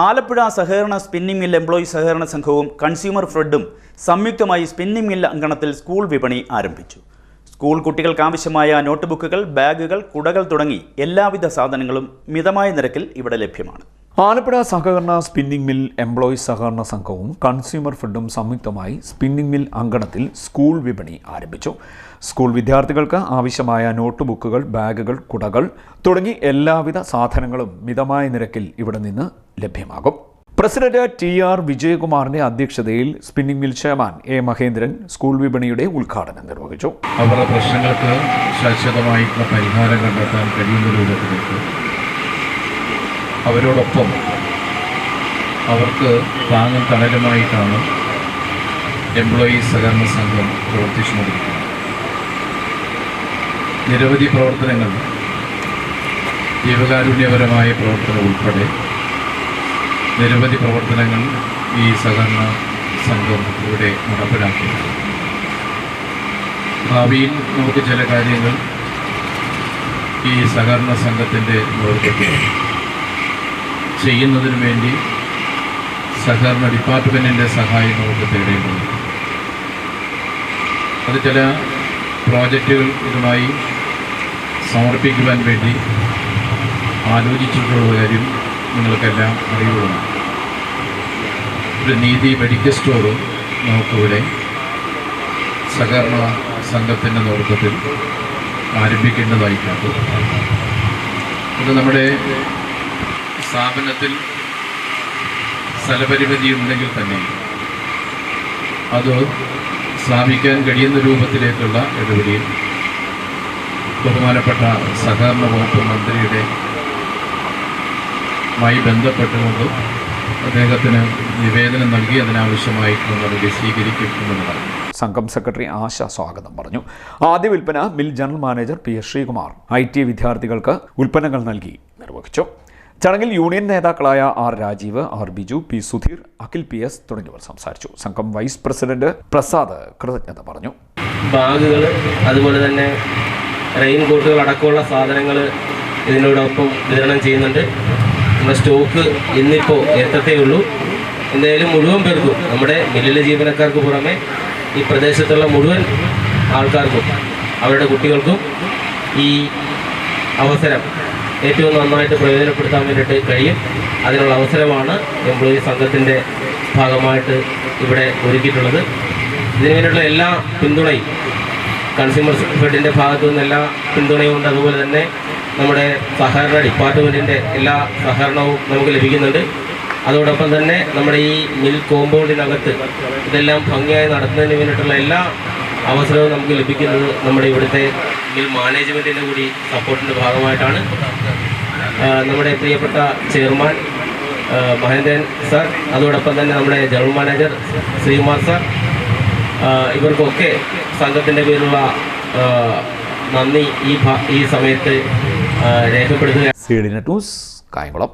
ആലപ്പുഴ സഹകരണ spinning mill employee സഹകരണ സംഘവും കൺസ്യൂമർ ഫ്രെഡും സംയുക്തമായി സ്പിന്നിംഗ് മിൽ അങ്കണത്തിൽ സ്കൂൾ വിപണി ആരംഭിച്ചു. സ്കൂൾ കുട്ടികൾക്ക് ആവശ്യമായ നോട്ട് ബാഗുകൾ കുടകൾ തുടങ്ങി എല്ലാവിധ സാധനങ്ങളും മിതമായ നിരക്കിൽ ഇവിടെ ലഭ്യമാണ്. ആലപ്പുഴ സഹകരണ സ്പിന്നിംഗ് മിൽ എംപ്ലോയീസ് സഹകരണ സംഘവും കൺസ്യൂമർ ഫെഡും സംയുക്തമായി സ്പിന്നിംഗ് മിൽ അങ്കണത്തിൽ സ്കൂൾ വിപണി ആരംഭിച്ചു. സ്കൂൾ വിദ്യാർത്ഥികൾക്ക് ആവശ്യമായ നോട്ട്ബുക്കുകൾ ബാഗുകൾ കുടകൾ തുടങ്ങി എല്ലാവിധ സാധനങ്ങളും മിതമായ നിരക്കിൽ ഇവിടെ നിന്ന് ലഭ്യമാകും. പ്രസിഡന്റ് ടി ആർ വിജയകുമാറിന്റെ അധ്യക്ഷതയിൽ spinning mill chairman A Mahendran school വിപണിയുടെ ഉദ്ഘാടനം നിർവഹിച്ചു. അവരുടെ പ്രശ്നങ്ങൾക്ക് ശാശ്വതമായിട്ടുള്ള പരിഹാരം കണ്ടെത്താൻ കഴിയുന്ന രൂപത്തിലേക്ക് അവരോടൊപ്പം അവർക്ക് താങ്ങും തണലുമായിട്ടാണ് എംപ്ലോയീസ് സഹകരണ സംഘം പ്രവർത്തിച്ചുകൊണ്ടിരിക്കുന്നത് നിരവധി പ്രവർത്തനങ്ങൾ ജീവകാരുണ്യപരമായ പ്രവർത്തനം ഉൾപ്പെടെ നിരവധി പ്രവർത്തനങ്ങൾ ഈ സഹകരണ സംഘം ഇവിടെ നടപ്പിലാക്കിയിട്ടുണ്ട്. ഭാവിയിൽ നമുക്ക് ചില കാര്യങ്ങൾ ഈ സഹകരണ സംഘത്തിന്റെ നേതൃത്വത്തിൽ ചെയ്യുന്നതിന് വേണ്ടി സഹകരണ ഡിപ്പാർട്ട്മെന്റിന്റെ സഹായം നമുക്ക് തേടേണ്ടതുണ്ട്. അത് ചില പ്രോജക്റ്റുകൾ ഇതുമായി സമർപ്പിക്കുവാൻ വേണ്ടി ആലോചിച്ചിട്ടുള്ള കാര്യം നിങ്ങൾക്കെല്ലാം അറിയുള്ളതാണ് ഒരു നീതി മെഡിക്കൽ സ്റ്റോറും നമുക്കിവിടെ സഹകരണ സംഘത്തിന്റെ നേതൃത്വത്തിൽ ആരംഭിക്കേണ്ടതായിട്ടുണ്ട്. ഇത് നമ്മുടെ സ്ഥാപനത്തിൽ സ്ഥലപരിമിതി ഉണ്ടെങ്കിൽ തന്നെ അത് സ്ഥാപിക്കാൻ കഴിയുന്ന രൂപത്തിലേക്കുള്ള ഇടപെടിയിൽ ബഹുമാനപ്പെട്ട സഹകരണ വകുപ്പ് മന്ത്രിയുടെ മായി ബന്ധപ്പെട്ടുകൊണ്ട് അദ്ദേഹത്തിന് നിവേദനം നൽകി അതിനാവശ്യമായിട്ടുള്ള നടപടി സ്വീകരിക്കും സംഘം സെക്രട്ടറി ആശ സ്വാഗതം പറഞ്ഞു. ആദ്യ വിൽപ്പന mill general manager P S Sreekumar I T വിദ്യാർത്ഥികൾക്ക് ഉൽപ്പന്നങ്ങൾ നൽകി നിർവഹിച്ചു. ചടങ്ങിൽ യൂണിയൻ നേതാക്കളായ R Rajeev R Biju P Sudheer Akhil P S തുടങ്ങിയവർ സംസാരിച്ചു. സംഘം വൈസ് പ്രസിഡന്റ് പ്രസാദ് കൃതജ്ഞത പറഞ്ഞു. ബാഗുകൾ അതുപോലെ തന്നെ റെയിൻ കോട്ടുകൾ അടക്കമുള്ള സാധനങ്ങൾ ഇതിനോടൊപ്പം വിതരണം ചെയ്യുന്നുണ്ട്. നമ്മുടെ സ്റ്റോക്ക് ഇന്നിപ്പോൾ എത്തത്തേ ഉള്ളൂ. എന്തായാലും മുഴുവൻ പേർക്കും നമ്മുടെ മില്ലിലെ ജീവനക്കാർക്ക് പുറമെ ഈ പ്രദേശത്തുള്ള മുഴുവൻ ആൾക്കാർക്കും അവരുടെ കുട്ടികൾക്കും ഈ അവസരം ഏറ്റവും നന്നായിട്ട് പ്രയോജനപ്പെടുത്താൻ വേണ്ടിയിട്ട് കഴിയും. അതിനുള്ള അവസരമാണ് എംപ്ലോയി സംഘത്തിന്റെ ഭാഗമായിട്ട് ഇവിടെ ഒരുക്കിയിട്ടുള്ളത്. ഇതിനുവേണ്ടിയുള്ള എല്ലാ പിന്തുണയും കൺസ്യൂമർ ഫെഡിന്റെ ഭാഗത്തു നിന്ന് എല്ലാ പിന്തുണയും ഉണ്ട്. അതുപോലെ തന്നെ നമ്മുടെ സഹകരണ ഡിപ്പാർട്ട്മെന്റിന്റെ എല്ലാ സഹകരണവും നമുക്ക് ലഭിക്കുന്നുണ്ട്. അതോടൊപ്പം തന്നെ നമ്മുടെ ഈ മിൽ കോമ്പൗണ്ടിനകത്ത് ഇതെല്ലാം ഭംഗിയായി നടത്തുന്നതിന് വേണ്ടിയിട്ടുള്ള എല്ലാ അവസരവും നമുക്ക് ലഭിക്കുന്നത് നമ്മുടെ ഇവിടുത്തെ മിൽ മാനേജ്മെന്റിന്റെ കൂടി സപ്പോർട്ടിന്റെ ഭാഗമായിട്ടാണ് നമ്മുടെ പ്രിയപ്പെട്ട ചെയർമാൻ മഹേന്ദ്രൻ സാർ അതോടൊപ്പം തന്നെ നമ്മുടെ ജനറൽ മാനേജർ ശ്രീകുമാർ സാർ ഇവർക്കൊക്കെ സംഘത്തിന്റെ പേരിലുള്ള നന്ദി ഈ ഈ സമയത്ത് രേഖപ്പെടുത്തുക. C D news Kayamkulam.